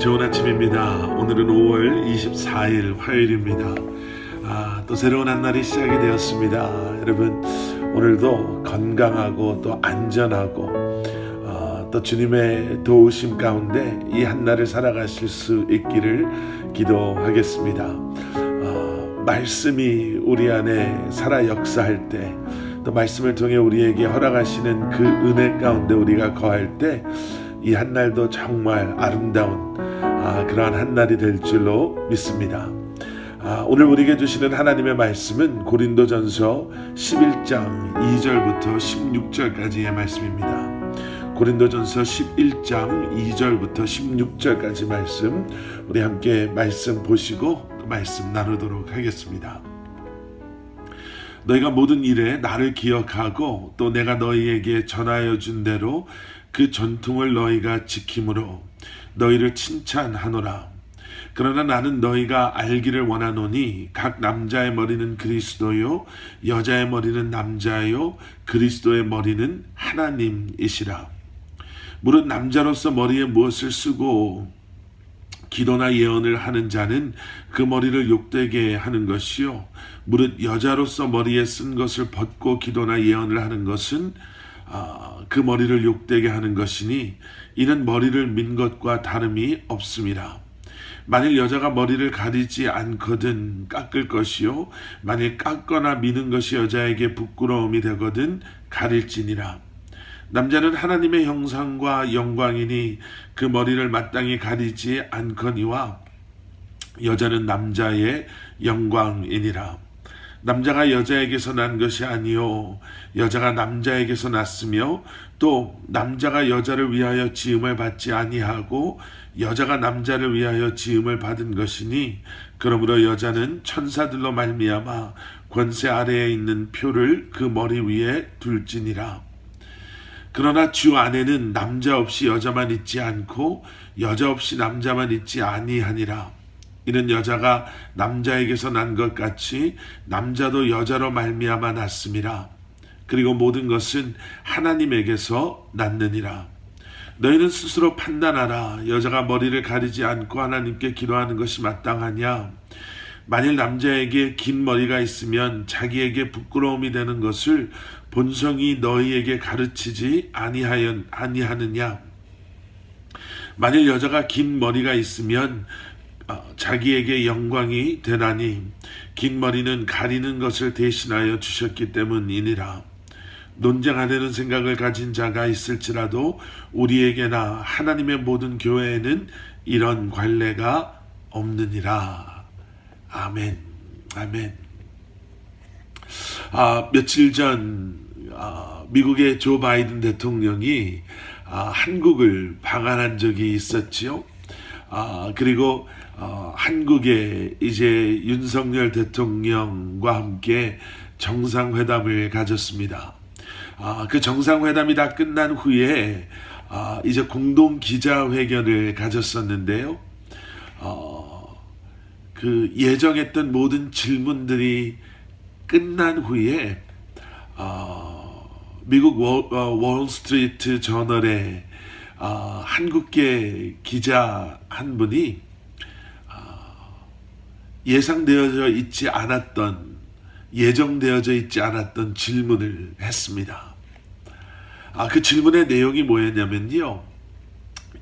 좋은 아침입니다. 오늘은 5월 24일 화요일입니다. 아, 또 새로운 한 날이 시작이 되었습니다. 여러분 오늘도 건강하고 또 안전하고 아, 또 주님의 도우심 가운데 이 한 날을 살아가실 수 있기를 기도하겠습니다. 아, 말씀이 우리 안에 살아 역사할 때 또 말씀을 통해 우리에게 허락하시는 그 은혜 가운데 우리가 거할 때 이 한 날도 정말 아름다운 아, 그러한 한 날이 될 줄로 믿습니다. 아, 오늘 우리에게 주시는 하나님의 말씀은 고린도전서 11장 2절부터 16절까지의 말씀입니다. 고린도전서 11장 2절부터 16절까지 말씀 우리 함께 말씀 보시고 그 말씀 나누도록 하겠습니다. 너희가 모든 일에 나를 기억하고 또 내가 너희에게 전하여 준 대로 그 전통을 너희가 지킴으로 너희를 칭찬하노라. 그러나 나는 너희가 알기를 원하노니 각 남자의 머리는 그리스도요 여자의 머리는 남자요 그리스도의 머리는 하나님이시라. 무릇 남자로서 머리에 무엇을 쓰고 기도나 예언을 하는 자는 그 머리를 욕되게 하는 것이요 무릇 여자로서 머리에 쓴 것을 벗고 기도나 예언을 하는 것은 아, 그 머리를 욕되게 하는 것이니 이는 머리를 민 것과 다름이 없습니다. 만일 여자가 머리를 가리지 않거든 깎을 것이요 만일 깎거나 미는 것이 여자에게 부끄러움이 되거든 가릴지니라. 남자는 하나님의 형상과 영광이니 그 머리를 마땅히 가리지 않거니와 여자는 남자의 영광이니라. 남자가 여자에게서 난 것이 아니요 여자가 남자에게서 났으며 또 남자가 여자를 위하여 지음을 받지 아니하고 여자가 남자를 위하여 지음을 받은 것이니 그러므로 여자는 천사들로 말미암아 권세 아래에 있는 표를 그 머리 위에 둘지니라 그러나 주 안에는 남자 없이 여자만 있지 않고 여자 없이 남자만 있지 아니하니라 이는 여자가 남자에게서 난 것 같이 남자도 여자로 말미암아 났음이라. 그리고 모든 것은 하나님에게서 났느니라. 너희는 스스로 판단하라. 여자가 머리를 가리지 않고 하나님께 기도하는 것이 마땅하냐? 만일 남자에게 긴 머리가 있으면 자기에게 부끄러움이 되는 것을 본성이 너희에게 가르치지 아니하여 아니하느냐? 만일 여자가 긴 머리가 있으면 어, 자기에게 영광이 되나니 긴 머리는 가리는 것을 대신하여 주셨기 때문이니라. 논쟁하려는 생각을 가진 자가 있을지라도 우리에게나 하나님의 모든 교회에는 이런 관례가 없느니라. 아멘. 아멘. 아, 며칠 전 아, 미국의 조 바이든 대통령이 아, 한국을 방한한 적이 있었지요. 아, 그리고 어, 한국에 이제 윤석열 대통령과 함께 정상회담을 가졌습니다. 아, 그 정상회담이 다 끝난 후에 아, 이제 공동 기자회견을 가졌었는데요. 어, 그 예정했던 모든 질문들이 끝난 후에 어, 미국 월, 어, 월스트리트 저널에 어, 한국계 기자 한 분이 예상되어져 있지 않았던 예정되어져 있지 않았던 질문을 했습니다. 아, 그 질문의 내용이 뭐였냐면요.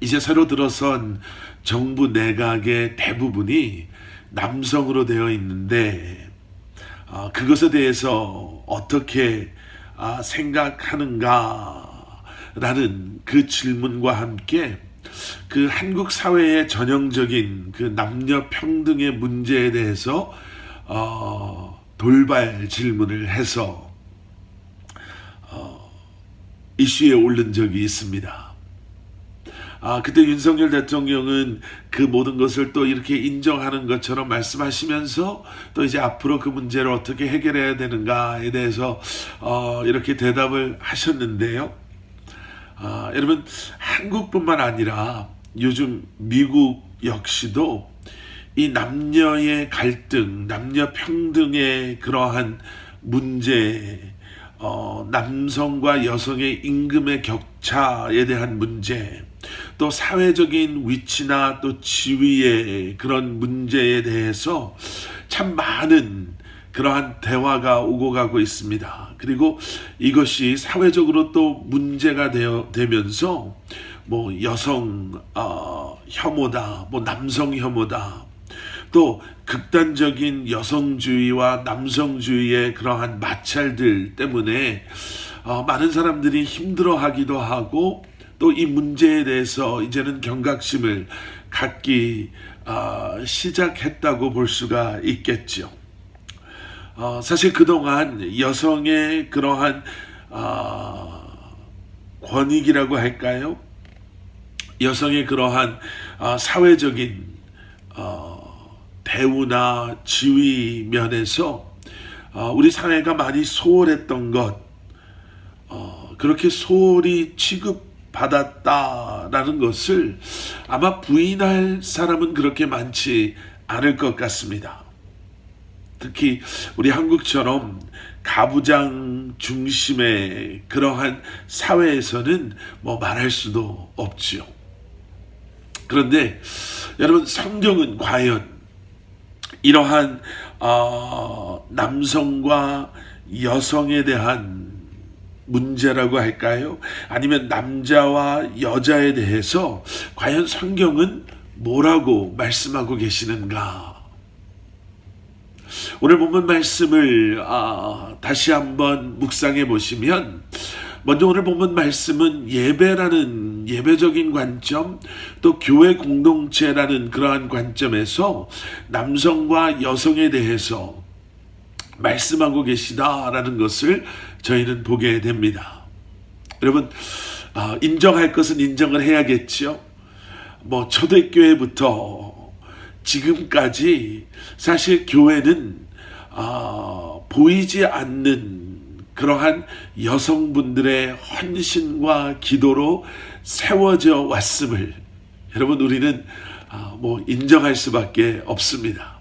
이제 새로 들어선 정부 내각의 대부분이 남성으로 되어 있는데 아, 그것에 대해서 어떻게 아, 생각하는가라는 그 질문과 함께 그 한국 사회의 전형적인 그 남녀 평등의 문제에 대해서 어, 돌발 질문을 해서 어, 이슈에 오른 적이 있습니다. 아, 그때 윤석열 대통령은 그 모든 것을 또 이렇게 인정하는 것처럼 말씀하시면서 또 이제 앞으로 그 문제를 어떻게 해결해야 되는가에 대해서 어, 이렇게 대답을 하셨는데요. 아, 여러분 한국뿐만 아니라 요즘 미국 역시도 이 남녀의 갈등, 남녀 평등의 그러한 문제, 어, 남성과 여성의 임금의 격차에 대한 문제, 또 사회적인 위치나 또 지위의 그런 문제에 대해서 참 많은 그러한 대화가 오고 가고 있습니다. 그리고 이것이 사회적으로 또 문제가 되어 되면서 뭐 여성 어, 혐오다, 뭐 남성 혐오다, 또 극단적인 여성주의와 남성주의의 그러한 마찰들 때문에 어, 많은 사람들이 힘들어하기도 하고 또 이 문제에 대해서 이제는 경각심을 갖기 어, 시작했다고 볼 수가 있겠죠. 어, 사실 그동안 여성의 그러한 어, 권익이라고 할까요? 여성의 그러한 어, 사회적인 어, 대우나 지위 면에서 어, 우리 사회가 많이 소홀했던 것, 어, 그렇게 소홀히 취급 받았다라는 것을 아마 부인할 사람은 그렇게 많지 않을 것 같습니다. 특히 우리 한국처럼 가부장 중심의 그러한 사회에서는 뭐 말할 수도 없지요. 그런데 여러분 성경은 과연 이러한 어, 남성과 여성에 대한 문제라고 할까요? 아니면 남자와 여자에 대해서 과연 성경은 뭐라고 말씀하고 계시는가? 오늘 본문 말씀을 아, 다시 한번 묵상해 보시면 먼저 오늘 본문 말씀은 예배라는 예배적인 관점 또 교회 공동체라는 그러한 관점에서 남성과 여성에 대해서 말씀하고 계시다라는 것을 저희는 보게 됩니다. 여러분 아, 인정할 것은 인정을 해야겠죠. 뭐 초대교회부터 지금까지 사실 교회는 아, 보이지 않는 그러한 여성분들의 헌신과 기도로 세워져 왔음을 여러분 우리는 아, 뭐 인정할 수밖에 없습니다.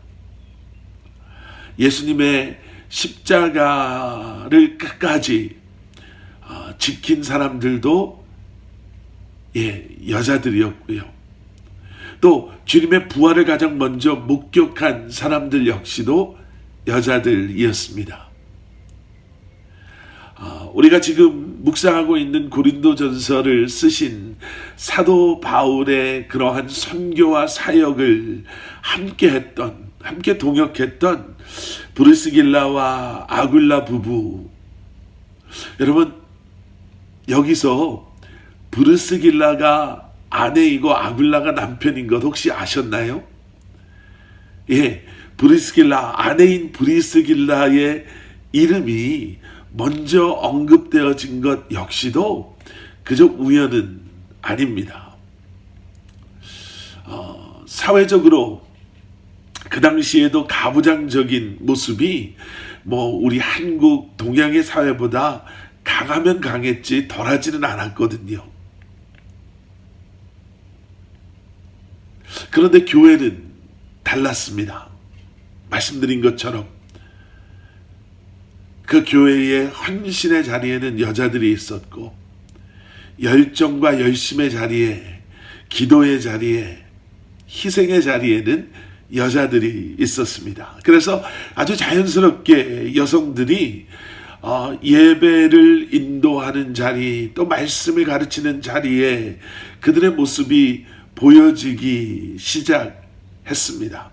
예수님의 십자가 를 끝까지 아, 지킨 사람들도 예 여자들이었고요. 또 주님의 부활을 가장 먼저 목격한 사람들 역시도 여자들이었습니다. 아, 우리가 지금 묵상하고 있는 고린도전서를 쓰신 사도 바울의 그러한 선교와 사역을 함께 했던 함께 동역했던 브르스길라와 아굴라 부부 여러분 여기서 브르스길라가 아내이고 아굴라가 남편인 것 혹시 아셨나요? 예, 브리스길라 아내인 브리스길라의 이름이 먼저 언급되어진 것 역시도 그저 우연은 아닙니다. 어, 사회적으로 그 당시에도 가부장적인 모습이 뭐 우리 한국 동양의 사회보다 강하면 강했지 덜하지는 않았거든요. 그런데 교회는 달랐습니다. 말씀드린 것처럼 그 교회의 헌신의 자리에는 여자들이 있었고 열정과 열심의 자리에 기도의 자리에 희생의 자리에는 여자들이 있었습니다. 그래서 아주 자연스럽게 여성들이 어, 예배를 인도하는 자리 또 말씀을 가르치는 자리에 그들의 모습이 보여지기 시작했습니다.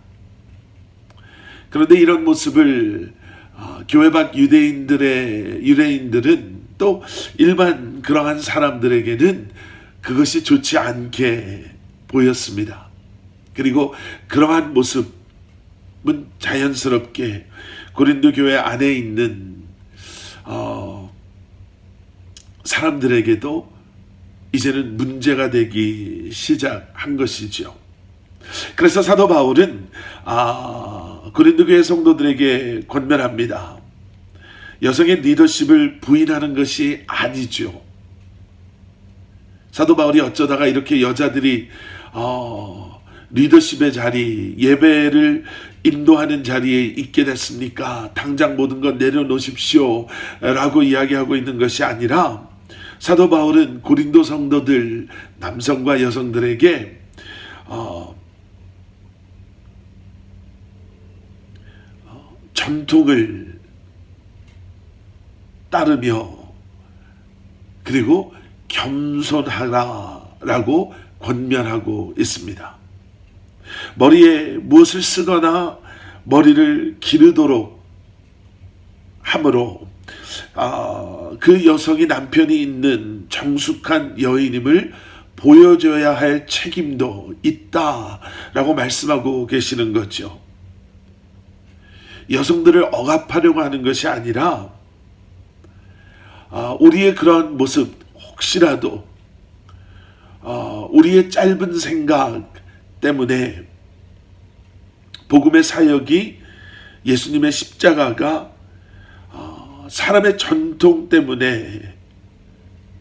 그런데 이런 모습을 어, 교회 밖 유대인들의 유대인들은 또 일반 그러한 사람들에게는 그것이 좋지 않게 보였습니다. 그리고 그러한 모습은 자연스럽게 고린도 교회 안에 있는 어, 사람들에게도 이제는 문제가 되기 시작한 것이죠. 그래서 사도 바울은 아, 고린도 교회 성도들에게 권면합니다. 여성의 리더십을 부인하는 것이 아니죠. 사도 바울이 어쩌다가 이렇게 여자들이 어, 리더십의 자리, 예배를 인도하는 자리에 있게 됐습니까? 당장 모든 것 내려놓으십시오. 라고 이야기하고 있는 것이 아니라 사도 바울은 고린도 성도들 남성과 여성들에게 어, 어, 전통을 따르며 그리고 겸손하라라고 권면하고 있습니다. 머리에 무엇을 쓰거나 머리를 기르도록 함으로 아, 그 여성이 남편이 있는 정숙한 여인임을 보여줘야 할 책임도 있다라고 말씀하고 계시는 거죠. 여성들을 억압하려고 하는 것이 아니라 아, 우리의 그런 모습 혹시라도 어, 우리의 짧은 생각 때문에 복음의 사역이 예수님의 십자가가 어, 사람의 전통 때문에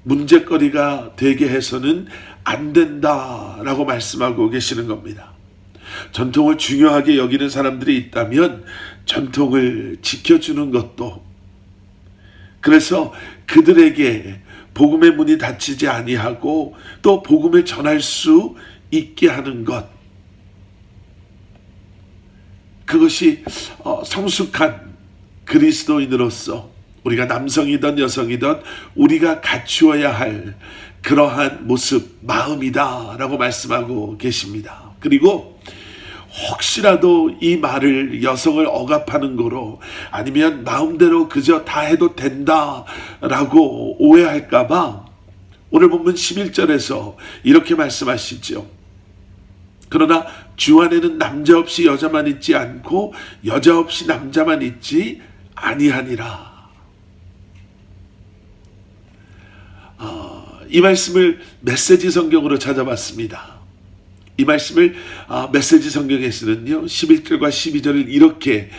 문제거리가 되게 해서는 안 된다라고 말씀하고 계시는 겁니다. 전통을 중요하게 여기는 사람들이 있다면 전통을 지켜주는 것도 그래서 그들에게 복음의 문이 닫히지 아니하고 또 복음을 전할 수 있게 하는 것 그것이 어, 성숙한 그리스도인으로서 우리가 남성이든 여성이든 우리가 갖추어야 할 그러한 모습 마음이다 라고 말씀하고 계십니다. 그리고 혹시라도 이 말을 여성을 억압하는 거로 아니면 마음대로 그저 다 해도 된다 라고 오해할까봐 오늘 본문 11절에서 이렇게 말씀하시죠. 그러나 주 안에는 남자 없이 여자만 있지 않고 여자 없이 남자만 있지 아니하니라. 어, 이 말씀을 메시지 성경으로 찾아봤습니다. 이 말씀을 아, 메시지 성경에서는요 11절과 12절을 이렇게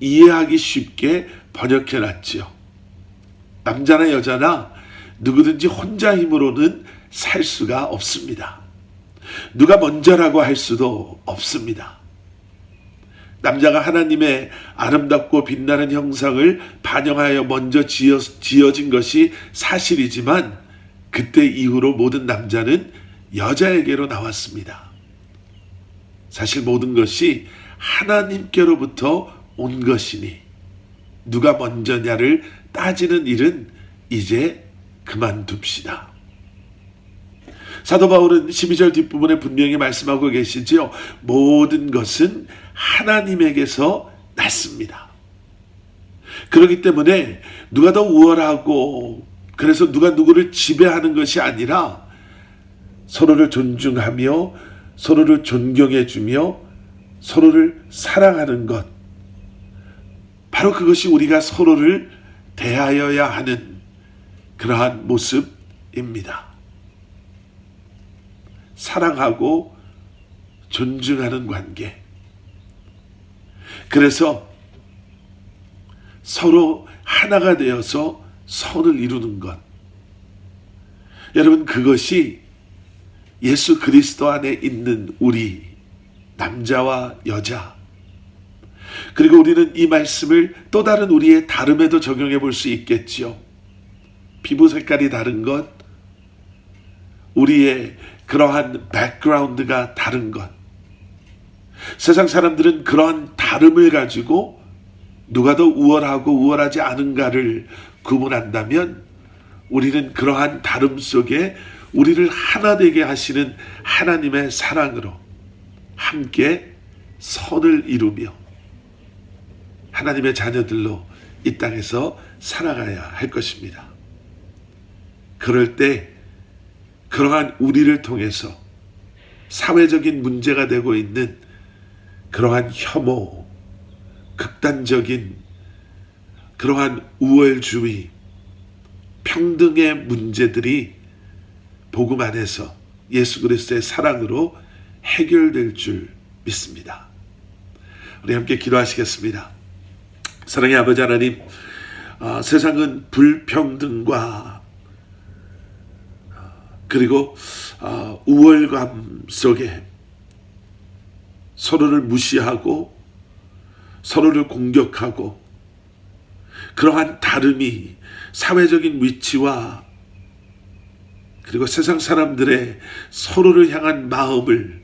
이해하기 쉽게 번역해 놨죠. 남자나 여자나 누구든지 혼자 힘으로는 살 수가 없습니다. 누가 먼저라고 할 수도 없습니다. 남자가 하나님의 아름답고 빛나는 형상을 반영하여 먼저 지어, 지어진 것이 사실이지만 그때 이후로 모든 남자는 여자에게로 나왔습니다. 사실 모든 것이 하나님께로부터 온 것이니 누가 먼저냐를 따지는 일은 이제 그만둡시다. 사도 바울은 12절 뒷부분에 분명히 말씀하고 계시지요. 모든 것은 하나님에게서 났습니다. 그렇기 때문에 누가 더 우월하고 그래서 누가 누구를 지배하는 것이 아니라 서로를 존중하며 서로를 존경해 주며 서로를 사랑하는 것. 바로 그것이 우리가 서로를 대하여야 하는 그러한 모습입니다. 사랑하고 존중하는 관계. 그래서 서로 하나가 되어서 선을 이루는 것. 여러분, 그것이 예수 그리스도 안에 있는 우리 남자와 여자 그리고 우리는 이 말씀을 또 다른 우리의 다름에도 적용해 볼 수 있겠지요. 피부 색깔이 다른 것, 우리의 그러한 백그라운드가 다른 것. 세상 사람들은 그러한 다름을 가지고 누가 더 우월하고 우월하지 않은가를 구분한다면 우리는 그러한 다름 속에 우리를 하나 되게 하시는 하나님의 사랑으로 함께 선을 이루며 하나님의 자녀들로 이 땅에서 살아가야 할 것입니다. 그럴 때 그러한 우리를 통해서 사회적인 문제가 되고 있는 그러한 혐오, 극단적인 그러한 우월주의, 평등의 문제들이 복음 안에서 예수 그리스도의 사랑으로 해결될 줄 믿습니다. 우리 함께 기도하시겠습니다. 사랑의 아버지 하나님, 어, 세상은 불평등과 그리고 어, 우월감 속에 서로를 무시하고 서로를 공격하고 그러한 다름이 사회적인 위치와 그리고 세상 사람들의 서로를 향한 마음을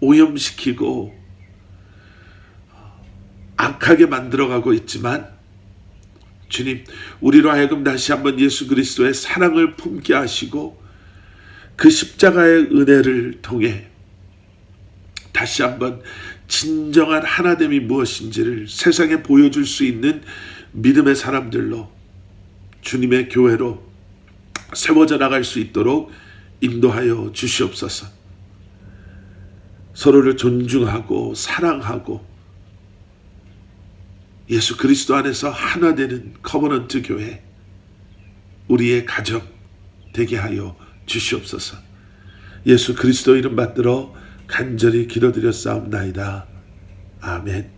오염시키고 악하게 만들어가고 있지만 주님, 우리로 하여금 다시 한번 예수 그리스도의 사랑을 품게 하시고 그 십자가의 은혜를 통해 다시 한번 진정한 하나됨이 무엇인지를 세상에 보여줄 수 있는 믿음의 사람들로 주님의 교회로 세워져 나갈 수 있도록 인도하여 주시옵소서. 서로를 존중하고 사랑하고 예수 그리스도 안에서 하나 되는 커버넌트 교회 우리의 가정 되게 하여 주시옵소서. 예수 그리스도 이름 받들어 간절히 기도드렸사옵나이다. 아멘.